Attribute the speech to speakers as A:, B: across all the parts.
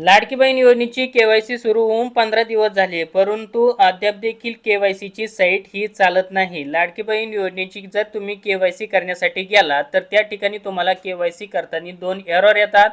A: लाडकी बहीण योजनेची केवायसी सुरू होऊन पंधरा दिवस झाले परंतु अद्याप देखील केवायसीची साईट ही चालत नाही. लाडकी बहीण योजनेची जर तुम्ही केवायसी करण्यासाठी गेला तर त्या ठिकाणी तुम्हाला केवायसी करताना दोन एरर येतात.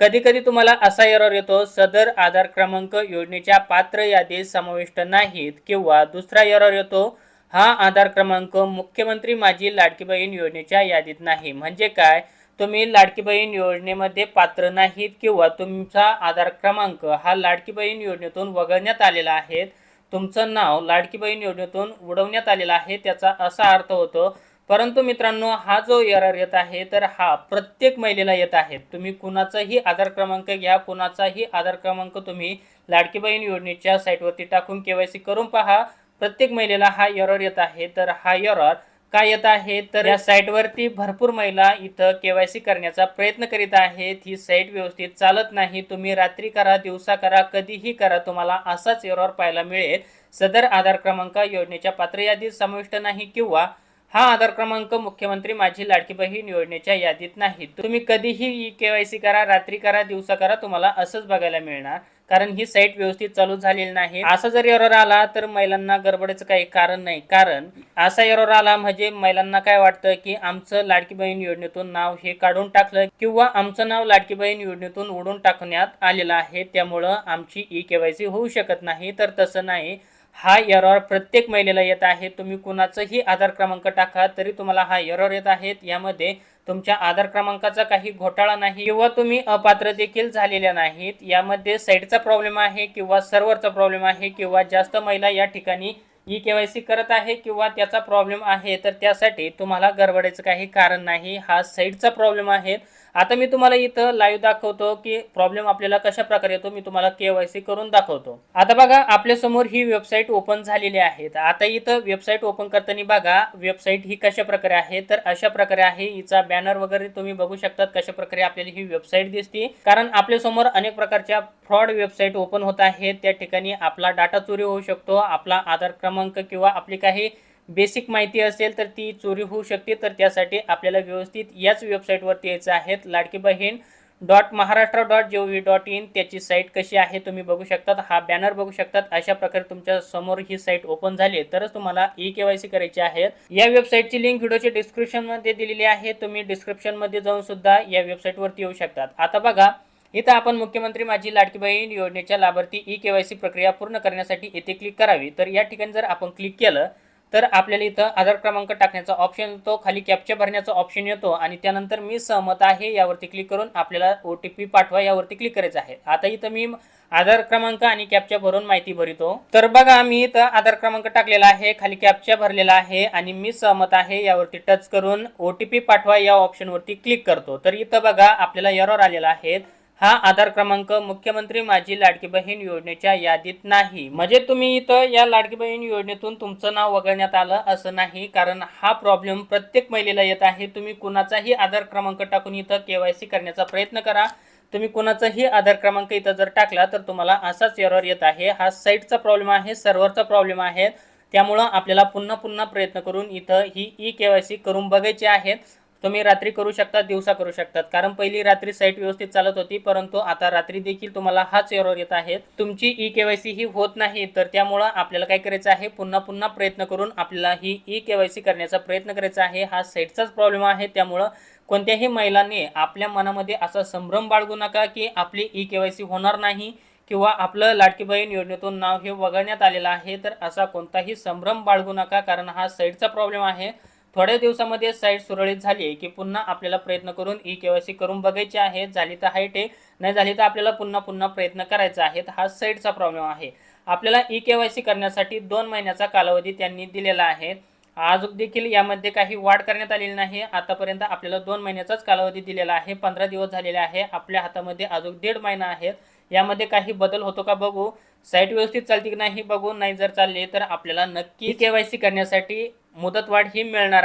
A: कधी कधी तुम्हाला असा एरर येतो सदर आधार क्रमांक योजनेच्या पात्र यादीत समाविष्ट नाहीत किंवा दुसरा एरर येतो हा आधार क्रमांक मुख्यमंत्री माझी लाडकी बहीण योजनेच्या यादीत नाही. म्हणजे काय? तुम्ही लाडकी बहीण योजनेमध्ये पात्र नाहीत किंवा तुमचा आधार क्रमांक हा लाडकी बहीण योजनेतून वगळण्यात आलेला आहे. तुमचं नाव लाडकी बहीण योजनेतून उडवण्यात आलेलं आहे त्याचा असा अर्थ होतो परंतु मित्रांनो हा जो एरर येत आहे तर हा प्रत्येक महिलेला येत आहे. तुम्ही कुणाचाही आधार क्रमांक घ्या कुणाचाही आधार क्रमांक तुम्ही लाडकी बहीण योजनेच्या साईटवरती टाकून केवायसी करून पहा. प्रत्येक महिलेला हा एरर येत आहे तर हा एरर काय येत आहे? तर या साईटवरती भरपूर महिला इथं केवायसी करण्याचा प्रयत्न करीत आहेत. ही साईट व्यवस्थित चालत नाही. तुम्ही रात्री करा दिवसा करा कधीही करा तुम्हाला असाच एरॉर पाहायला मिळेल. सदर आधार क्रमांक योजनेच्या पात्र यादीत समाविष्ट नाही किंवा हा आधार क्रमांक मुख्यमंत्री माझी लाडकी बहीण योजनेच्या यादीत नाही. तुम्ही कधीही ई केवायसी करा रात्री करा दिवसा करा तुम्हाला असंच बघायला मिळणार. कारण ही साईट व्यवस्थित चालू झालेली नाही. असा जर एरर आला तर महिलांना गडबडीचं काही कारण नाही. कारण असा एरर आला म्हणजे महिलांना काय वाटतं की आमचं लाडकी बहीण योजनेतून नाव हे काढून टाकलं किंवा आमचं नाव लाडकी बहीण योजनेतून ओढून टाकण्यात आलेलं आहे. त्यामुळं आमची ई केवायसी होऊ शकत नाही. तर तसं नाही. हा एरॉर प्रत्येक महिलेला येत आहे. तुम्ही कुणाचाही आधार क्रमांक टाका तरी तुम्हाला हा एरॉर येत आहेत यामध्ये तुमच्या आधार क्रमांकाचा काही घोटाळा नाही किंवा तुम्ही अपात्र देखील झालेल्या नाहीत. यामध्ये साईटचा प्रॉब्लेम आहे किंवा सर्व्हरचा प्रॉब्लेम आहे किंवा जास्त महिला या ठिकाणी ई केवायसी करत आहे किंवा त्याचा प्रॉब्लेम आहे तर त्यासाठी तुम्हाला गडबडायचं काही कारण नाही. हा साईडचा प्रॉब्लेम आहे. आता मी तुम्हाला इथं लाईव्ह दाखवतो की प्रॉब्लेम आपल्याला कशा प्रकारे येतो मी तुम्हाला केवायसी करून दाखवतो. आता बघा आपल्यासमोर ही वेबसाईट ओपन झालेली आहे. आता इथं वेबसाईट ओपन करताना बघा वेबसाईट ही कशा प्रकारे आहे तर अशा प्रकारे आहे. हिचा बॅनर वगैरे तुम्ही बघू शकतात कशा प्रकारे आपल्याला ही वेबसाईट दिसते. कारण आपल्यासमोर अनेक प्रकारच्या फ्रॉड वेबसाईट ओपन होत आहेत. त्या ठिकाणी आपला डाटा चोरी होऊ शकतो आपला आधार क्रमांक क्रमांक किंवा आपली काही बेसिक माहिती असेल तर ती चोरी होऊ शकते. तर त्यासाठी आपल्याला व्यवस्थित याच वेबसाईटवरती यायचं आहे. Ladki Bahin dot Maharashtra dot G O V dot in त्याची साईट कशी आहे तुम्ही बघू शकतात. हा बॅनर बघू शकतात. अशा प्रकारे तुमच्यासमोर ही साईट ओपन झाली. तरच तुम्हाला ई के वाय सी करायची आहे. या वेबसाईटची लिंक व्हिडिओच्या डिस्क्रिप्शनमध्ये दिलेली आहे. तुम्ही डिस्क्रिप्शनमध्ये जाऊन सुद्धा या वेबसाईटवरती येऊ शकतात. आता बघा इथं आपण मुख्यमंत्री माझी लाडकी बहीण योजनेच्या लाभार्थी ई केवायसी प्रक्रिया पूर्ण करण्यासाठी येथे क्लिक करावी. तर या ठिकाणी जर आपण क्लिक केलं तर आपल्याला इथं आधार क्रमांक टाकण्याचा ऑप्शन येतो खाली कॅप्चा भरण्याचा ऑप्शन येतो आणि त्यानंतर मी सहमत आहे यावरती क्लिक करून आपल्याला ओ टी पी पाठवा यावरती क्लिक करायचं आहे. आता इथं मी आधार क्रमांक आणि कॅप्चा भरून माहिती भरितो. तर बघा मी इथं आधार क्रमांक टाकलेला आहे खाली कॅप्चा भरलेला आहे आणि मी सहमत आहे यावरती टच करून ओ टी पी पाठवा या ऑप्शनवरती क्लिक करतो. तर इथं बघा आपल्याला एरॉर आलेला आहे. हा आधार क्रमांक मुख्यमंत्री माझी लाडकी बहीण योजनेच्या यादीत नाही. म्हणजे तुम्ही इथं या लाडकी बहीण योजनेतून तुमचं नाव वगळण्यात आलं असं नाही. कारण हा प्रॉब्लेम प्रत्येक महिलेला येत आहे. तुम्ही कुणाचाही आधार क्रमांक टाकून इथं केवायसी करण्याचा प्रयत्न करा. तुम्ही कुणाचाही आधार क्रमांक इथं जर टाकला तर तुम्हाला असाच एरर येत आहे. हा साईटचा प्रॉब्लेम आहे सर्व्हरचा प्रॉब्लेम आहे. त्यामुळं आपल्याला पुन्हा पुन्हा प्रयत्न करून इथं ही ई के वाय सी करून बघायची आहेत तुम्ही रात्री करू शकता दिवसा करू शकतात कारण पहिली रात्री साईट व्यवस्थित चालत होती परंतु आता रात्री देखील तुम्हाला हाच एरर येत आहे तुमची ई केवायसी ही होत नाही तर त्यामुळं आपल्याला काय करायचं आहे? पुन्हा पुन्हा प्रयत्न करून आपल्याला ही ई केवायसी करण्याचा प्रयत्न करायचा आहे. हा साईटचाच प्रॉब्लेम आहे. त्यामुळं कोणत्याही महिलांनी आपल्या मनामध्ये असा संभ्रम बाळगू नका की आपली ई केवायसी होणार नाही किंवा आपलं लाडकी बहीण योजनेतून नाव हे वगळण्यात आलेलं आहे. तर असा कोणताही संभ्रम बाळगू नका कारण हा साईटचा प्रॉब्लेम आहे. थोड्या दिवसामध्ये साईट सुरळीत झाली की पुन्हा आपल्याला प्रयत्न करून ई केवायसी करून बघायची आहे. झाली तर हाईट नाही झाली तर आपल्याला पुन्हा पुन्हा प्रयत्न करायचा आहे हा साईटचा प्रॉब्लेम आहे. आपल्याला ई केवायसी करण्यासाठी दोन महिन्याचा कालावधी त्यांनी दिलेला आहे. आज देखील यामध्ये काही वाढ करण्यात आलेली नाही. आतापर्यंत आपल्याला दोन महिन्याचाच कालावधी दिलेला आहे. पंधरा दिवस झालेले आहे. आपल्या हातामध्ये अजून दीड महिना आहे. यामध्ये काही बदल होतो का बघू? साईट व्यवस्थित चालते की नाही बघू. नाही जर चालले तर आपल्याला नक्की केवायसी करण्यासाठी मुदतवाढ ही मिळणार आहे.